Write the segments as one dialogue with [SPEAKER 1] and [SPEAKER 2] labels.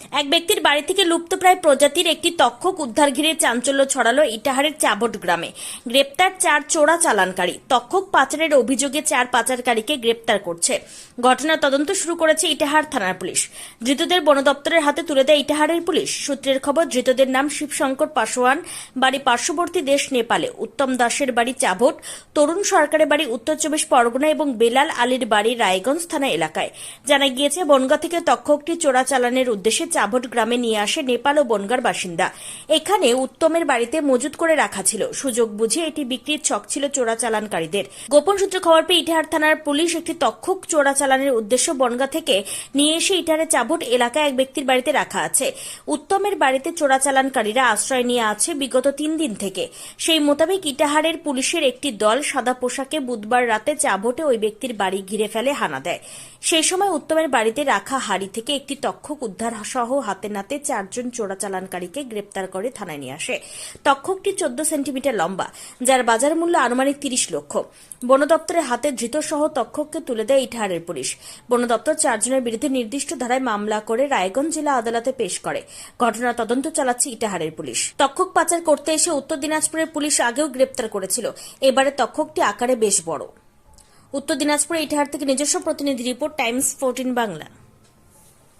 [SPEAKER 1] এক ব্যক্তির বাড়ি থেকে লুপ্তপ্রায় প্রজাতির একটি তক্ষক উদ্ধার ঘিরে চাঞ্চল্য ছড়ালো ইটাহারের চাবট গ্রামে। গ্রেপ্তার চার চোরা চালানকারী। তক্ষক পাচারের অভিযোগে চার পাচারকারীকে গ্রেপ্তার করছে। ঘটনার তদন্ত শুরু করেছে ইটাহার থানার পুলিশ। ধৃতদের বন দপ্তরের হাতে তুলে দেয় ইটাহারের পুলিশ। সূত্রের খবর, ধৃতদের নাম শিবশঙ্কর পাশোয়ান বাড়ি পার্শ্ববর্তী দেশ নেপালে। উত্তম দাসের বাড়ি চাবট। তরুণ সরকারের বাড়ি উত্তর চব্বিশ পরগনা এবং বেলাল আলীর বাড়ি রায়গঞ্জ থানা এলাকায়। জানা গিয়েছে, বনগা থেকে তক্ষকটি চোরা চালানের উদ্দেশ্যে চাবট গ্রামে নিয়ে আসে নেপাল ও বনগার বাসিন্দা। এখানে উত্তমের বাড়িতে মজুত করে রাখা ছিল। সুযোগ বুঝে এটি বিক্রির ছক ছিল চোরাচালানকারীদের গোপন সূত্রে খবর পেয়ে ইটাহার থানার পুলিশ একটি তক্ষক চোরাচালানের উদ্দেশ্য বনগা থেকে নিয়ে এসে ইটাহারে চাবট এলাকায় এক ব্যক্তির বাড়িতে রাখা আছে। উত্তমের বাড়িতে চোরাচালানকারীরা আশ্রয় নিয়ে আছে বিগত তিন দিন থেকে। সেই মোতাবেক ইটাহারের পুলিশের একটি দল সাদা পোশাকে বুধবার রাতে চাবটে ওই ব্যক্তির বাড়ি ঘিরে ফেলে হানা দেয়। সেই সময় উত্তমের বাড়িতে রাখা হাড়ি থেকে একটি তক্ষক উদ্ধার সহ হাতে নাতে চারজন চোরাচালানকারীকে গ্রেপ্তার করে থানায় নিয়ে আসে। তক্ষকটি চোদ্দ সেন্টিমিটার লম্বা, যার বাজার মূল্য আনুমানিক তিরিশ লক্ষ। বন দপ্তরের হাতে ধৃত সহ তক্ষককে তুলে দেয় ইটাহারের পুলিশ। বন দপ্তর চারজনের বিরুদ্ধে নির্দিষ্ট ধারায় মামলা করে রায়গঞ্জ জেলা আদালতে পেশ করে। ঘটনার তদন্ত চালাচ্ছে ইটাহারের পুলিশ। তক্ষক পাচার করতে এসে উত্তর দিনাজপুরের পুলিশ আগেও গ্রেপ্তার করেছিল। এবারে তক্ষকটি আকারে বেশ বড়। উত্তর দিনাজপুরে ইটাহার থেকে নিজস্ব প্রতিনিধি report, Times fourteen Bangla.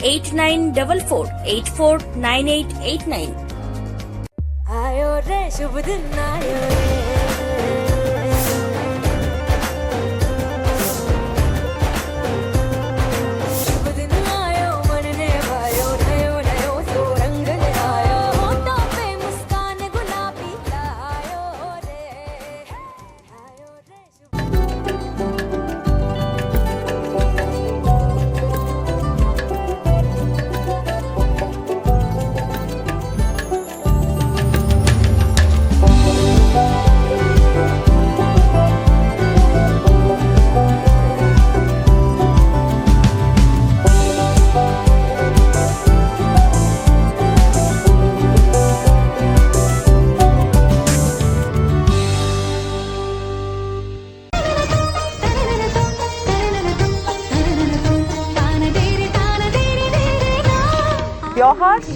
[SPEAKER 2] 8499 ayore shubh din
[SPEAKER 3] ayore